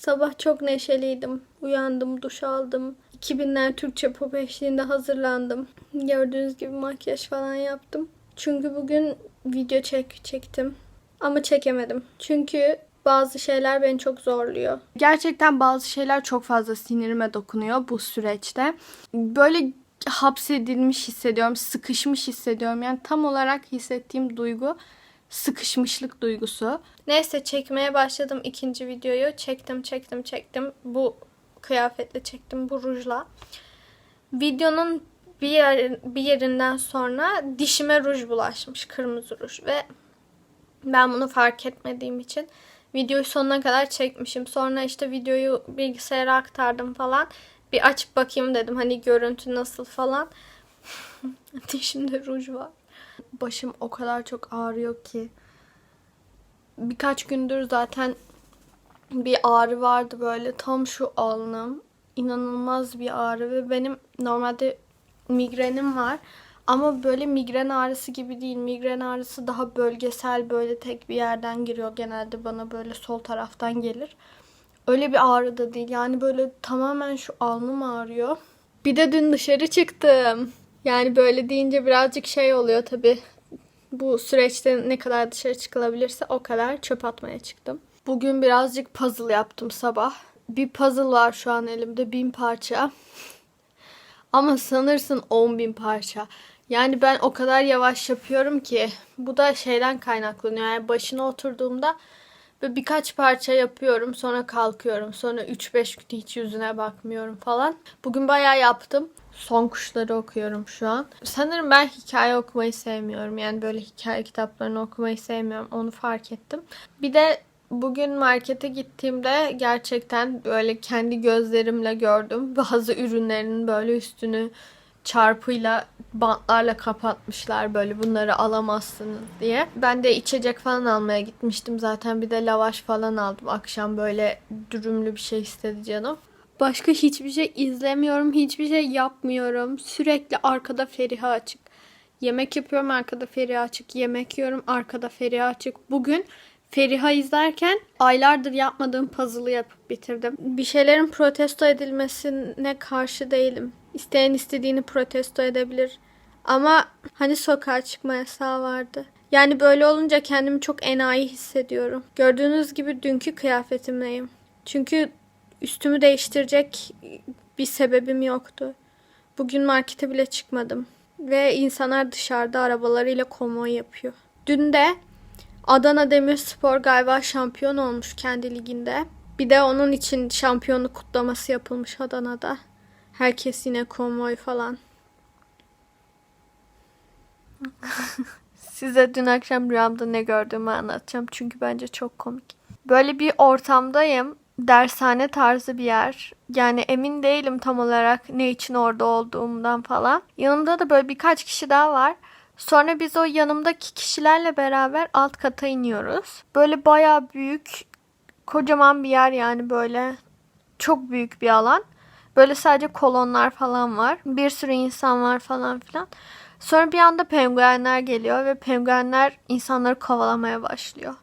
Sabah çok neşeliydim. Uyandım, duş aldım. 2000'ler Türkçe pop eşliğinde hazırlandım. Gördüğünüz gibi makyaj falan yaptım. Çünkü bugün video çek çektim. Ama çekemedim. Çünkü bazı şeyler beni çok zorluyor. Gerçekten bazı şeyler çok fazla sinirime dokunuyor bu süreçte. Böyle hapsedilmiş hissediyorum, sıkışmış hissediyorum. Yani tam olarak hissettiğim duygu sıkışmışlık duygusu. Neyse çekmeye başladım ikinci videoyu. Çektim, çektim, çektim. Bu kıyafetle çektim, bu rujla. Videonun bir, yer, bir yerinden sonra dişime ruj bulaşmış, kırmızı ruj ve ben bunu fark etmediğim için videoyu sonuna kadar çekmişim. Sonra işte videoyu bilgisayara aktardım falan. Bir açıp bakayım dedim hani görüntü nasıl falan. Dişimde ruj var. Başım o kadar çok ağrıyor ki. Birkaç gündür zaten bir ağrı vardı böyle tam şu alnım. İnanılmaz bir ağrı ve benim normalde migrenim var. Ama böyle migren ağrısı gibi değil. Migren ağrısı daha bölgesel böyle tek bir yerden giriyor. Genelde bana böyle sol taraftan gelir. Öyle bir ağrı da değil. Yani böyle tamamen şu alnım ağrıyor. Bir de dün dışarı çıktım. Yani böyle deyince birazcık şey oluyor tabii. Bu süreçte ne kadar dışarı çıkılabilirse o kadar çöp atmaya çıktım. Bugün birazcık puzzle yaptım sabah. Bir puzzle var şu an elimde bin parça. Ama sanırsın 10 bin parça. Yani ben o kadar yavaş yapıyorum ki bu da şeyden kaynaklanıyor. Yani başına oturduğumda ve birkaç parça yapıyorum sonra kalkıyorum. Sonra 3-5 gün hiç yüzüne bakmıyorum falan. Bugün bayağı yaptım. Son kuşları okuyorum şu an. Sanırım ben hikaye okumayı sevmiyorum. Yani böyle hikaye kitaplarını okumayı sevmiyorum. Onu fark ettim. Bir de bugün markete gittiğimde gerçekten böyle kendi gözlerimle gördüm. Bazı ürünlerin böyle üstünü çarpıyla bantlarla kapatmışlar böyle bunları alamazsınız diye. Ben de içecek falan almaya gitmiştim zaten bir de lavaş falan aldım. Akşam böyle dürümlü bir şey istedi canım. Başka hiçbir şey izlemiyorum, hiçbir şey yapmıyorum. Sürekli arkada Feriha açık. Yemek yapıyorum arkada Feriha açık. Yemek yiyorum arkada Feriha açık. Bugün Feriha izlerken aylardır yapmadığım puzzle'ı yapıp bitirdim. Bir şeylerin protesto edilmesine karşı değilim. İsteyen istediğini protesto edebilir. Ama hani sokağa çıkma yasağı vardı. Yani böyle olunca kendimi çok enayi hissediyorum. Gördüğünüz gibi dünkü kıyafetimleyim. Çünkü üstümü değiştirecek bir sebebim yoktu. Bugün markete bile çıkmadım. Ve insanlar dışarıda arabalarıyla konvoy yapıyor. Dün de Adana Demirspor galiba şampiyon olmuş kendi liginde. Bir de onun için şampiyonluk kutlaması yapılmış Adana'da. Herkes yine konvoy falan. Size dün akşam rüyamda ne gördüğümü anlatacağım. Çünkü bence çok komik. Böyle bir ortamdayım. Dershane tarzı bir yer. Yani emin değilim tam olarak ne için orada olduğumdan falan. Yanımda da böyle birkaç kişi daha var. Sonra biz o yanımdaki kişilerle beraber alt kata iniyoruz. Böyle bayağı büyük, kocaman bir yer yani böyle. Çok büyük bir alan. Böyle sadece kolonlar falan var. Bir sürü insan var falan filan. Sonra bir anda penguenler geliyor ve penguenler insanları kovalamaya başlıyor.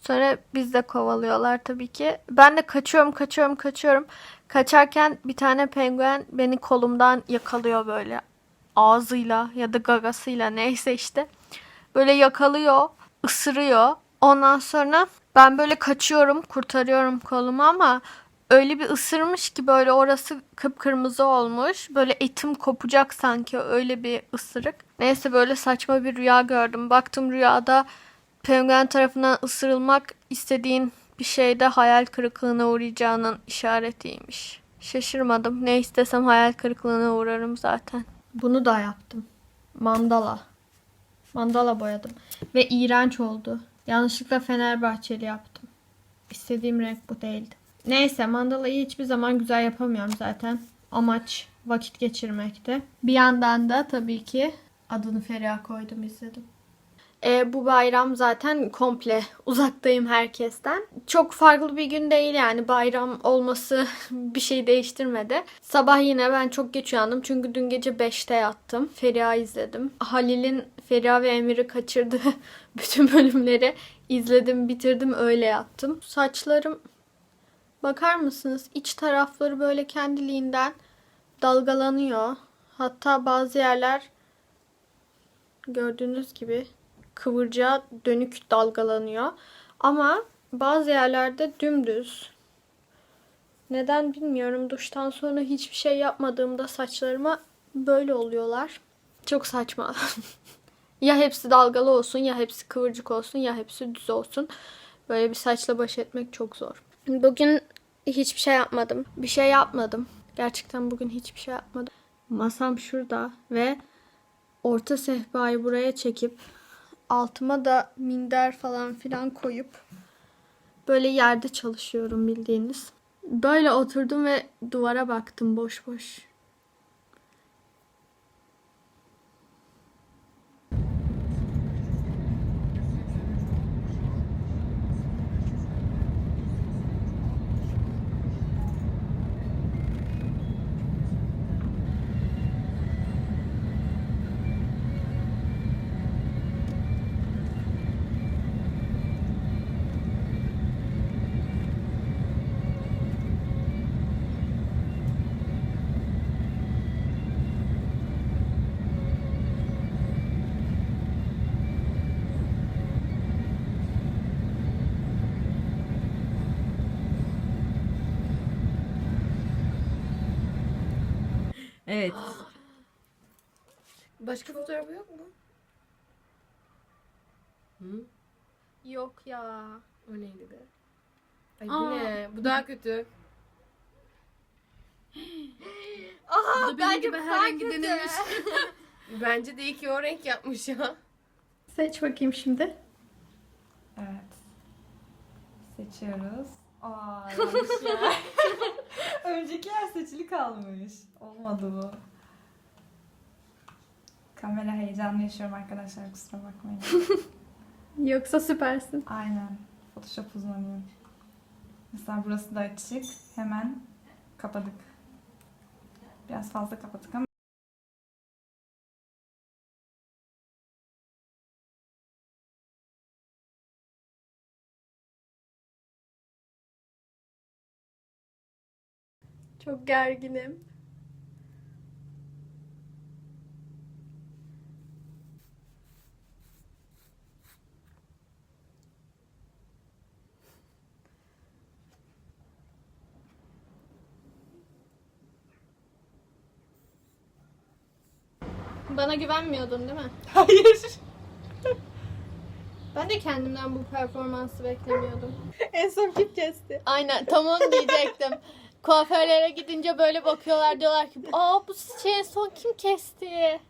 Sonra biz de kovalıyorlar tabii ki. Ben de kaçıyorum, kaçıyorum, kaçıyorum. Kaçarken bir tane penguen beni kolumdan yakalıyor böyle ağzıyla ya da gagasıyla neyse işte. Böyle yakalıyor, ısırıyor. Ondan sonra ben böyle kaçıyorum, kurtarıyorum kolumu ama öyle bir ısırmış ki böyle orası kıpkırmızı olmuş. Böyle etim kopacak sanki öyle bir ısırık. Neyse böyle saçma bir rüya gördüm. Baktım rüyada penguen tarafından ısırılmak istediğin bir şeyde hayal kırıklığına uğrayacağının işaretiymiş. Şaşırmadım. Ne istesem hayal kırıklığına uğrarım zaten. Bunu da yaptım. Mandala. Mandala boyadım. Ve iğrenç oldu. Yanlışlıkla Fenerbahçeli yaptım. İstediğim renk bu değildi. Neyse mandalayı hiçbir zaman güzel yapamıyorum zaten. Amaç vakit geçirmekti. Bir yandan da tabii ki adını Feriha koydum izledim. E, bu bayram zaten komple uzaktayım herkesten. Çok farklı bir gün değil yani bayram olması bir şey değiştirmedi. Sabah yine ben çok geç uyandım çünkü dün gece 5'te yattım. Feriha izledim. Halil'in Feriha ve Emir'i kaçırdığı bütün bölümleri izledim, bitirdim, öyle yattım. Saçlarım Bakar mısınız? İç tarafları böyle kendiliğinden dalgalanıyor. Hatta bazı yerler gördüğünüz gibi kıvırcığa dönük dalgalanıyor. Ama bazı yerlerde dümdüz. Neden bilmiyorum. Duştan sonra hiçbir şey yapmadığımda saçlarıma böyle oluyorlar. Çok saçma. ya hepsi dalgalı olsun, ya hepsi kıvırcık olsun, ya hepsi düz olsun. Böyle bir saçla baş etmek çok zor. Bugün hiçbir şey yapmadım. Bir şey yapmadım. Gerçekten bugün hiçbir şey yapmadım. Masam şurada ve orta sehpayı buraya çekip altıma da minder falan filan koyup böyle yerde çalışıyorum bildiğiniz. Böyle oturdum ve duvara baktım boş boş. Evet. Başka fotoğrafı yok mu? Hı? Yok ya. O neydi be? Ay Aa. bu ne? Bu daha kötü. Aha, Bu da benim gibi her rengi denemiş. Bence de iyi ki o renk yapmış ya. Seç bakayım şimdi. Evet. Seçiyoruz. Aa yanlış yer. Önceki yer seçili kalmış. Olmadı bu. Kamera heyecanlı yaşıyorum arkadaşlar kusura bakmayın. Yoksa süpersin. Aynen. Photoshop uzmanıyım. Mesela burası da açık. Hemen kapadık. Biraz fazla kapadık ama Çok gerginim. Bana güvenmiyordun değil mi? Hayır. Ben de kendimden bu performansı beklemiyordum. en son kim kesti? Aynen tam onu diyecektim. Kuaförlere gidince böyle bakıyorlar diyorlar ki aa bu en son kim kesti?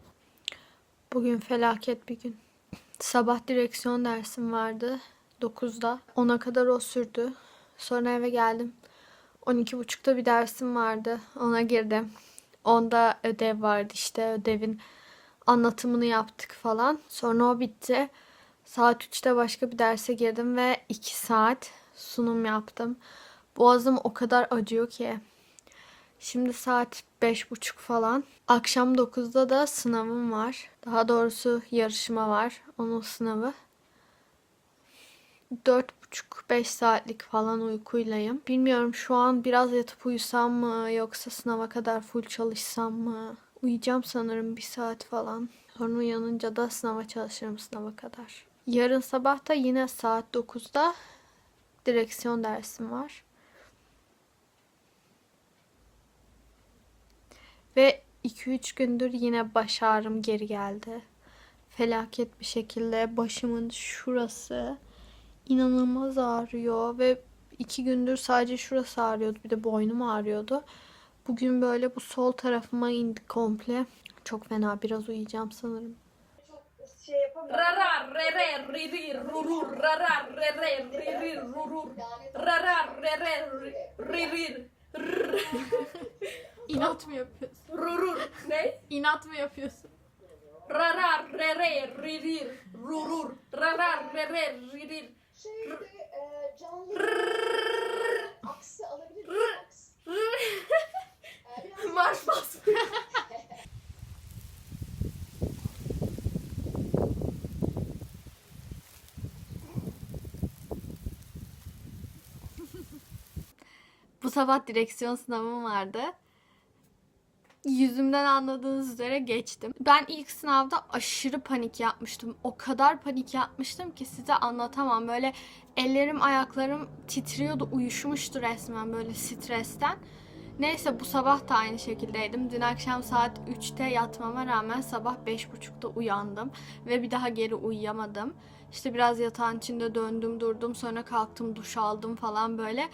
Bugün felaket bir gün. Sabah direksiyon dersim vardı 9'da. 10'a kadar o sürdü. Sonra eve geldim. 12.30'da bir dersim vardı. Ona girdim. Onda ödev vardı işte ödevin anlatımını yaptık falan. Sonra o bitti. Saat 3'te başka bir derse girdim ve 2 saat sunum yaptım. Boğazım o kadar acıyor ki. Şimdi saat 5.30 falan. Akşam 9'da da sınavım var. Daha doğrusu yarışma var. Onun sınavı. 4,5-5 saatlik falan uykuylayım. Bilmiyorum şu an biraz yatıp uyusam mı yoksa sınava kadar full çalışsam mı? Uyuyacağım sanırım bir saat falan. Sonra uyanınca da sınava çalışırım sınava kadar. Yarın sabah da yine saat 9'da direksiyon dersim var. Ve 2-3 gündür yine baş ağrım geri geldi. Felaket bir şekilde başımın şurası inanılmaz ağrıyor ve iki gündür sadece şurası ağrıyordu. Bir de boynum ağrıyordu. Bugün böyle bu sol tarafıma indi komple. Çok fena biraz uyuyacağım sanırım. Rara rurur rara rurur rara ri İnat mı yapıyorsun? rurur ne? İnat mı yapıyorsun? Rara re re ri ri rurur rara re re ri ri Şeyde e, canlı aksi alabilir miyim? Aks. E, biraz marş. Bu sabah direksiyon sınavım vardı. Yüzümden anladığınız üzere geçtim. Ben ilk sınavda aşırı panik yapmıştım. O kadar panik yapmıştım ki size anlatamam. Böyle ellerim ayaklarım titriyordu, uyuşmuştu resmen böyle stresten. Neyse bu sabah da aynı şekildeydim. Dün akşam saat 3'te yatmama rağmen sabah 5.30'da uyandım. Ve bir daha geri uyuyamadım. İşte biraz yatağın içinde döndüm durdum sonra kalktım duş aldım falan böyle.